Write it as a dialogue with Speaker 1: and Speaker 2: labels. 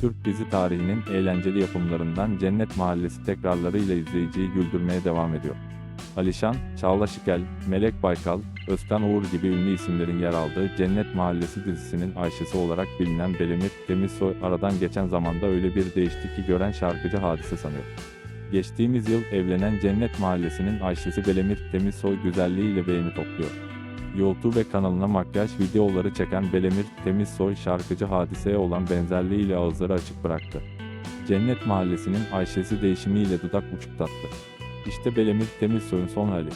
Speaker 1: Türk dizi tarihinin eğlenceli yapımlarından Cennet Mahallesi tekrarlarıyla izleyiciyi güldürmeye devam ediyor. Alişan, Çağla Şikel, Melek Baykal, Özkan Uğur gibi ünlü isimlerin yer aldığı Cennet Mahallesi dizisinin Ayşe'si olarak bilinen Belemir Temizsoy aradan geçen zamanda öyle bir değişti ki gören şarkıcı hadise sanıyor. Geçtiğimiz yıl evlenen Cennet Mahallesi'nin Ayşe'si Belemir Temizsoy güzelliğiyle beğeni topluyor. YouTube kanalına makyaj videoları çeken Belemir Temizsoy şarkıcı hadiseye olan benzerliğiyle ağızları açık bıraktı. Cennet Mahallesi'nin Ayşe'si değişimiyle dudak uçuklattı. İşte Belemir Temizsoy'un son hali.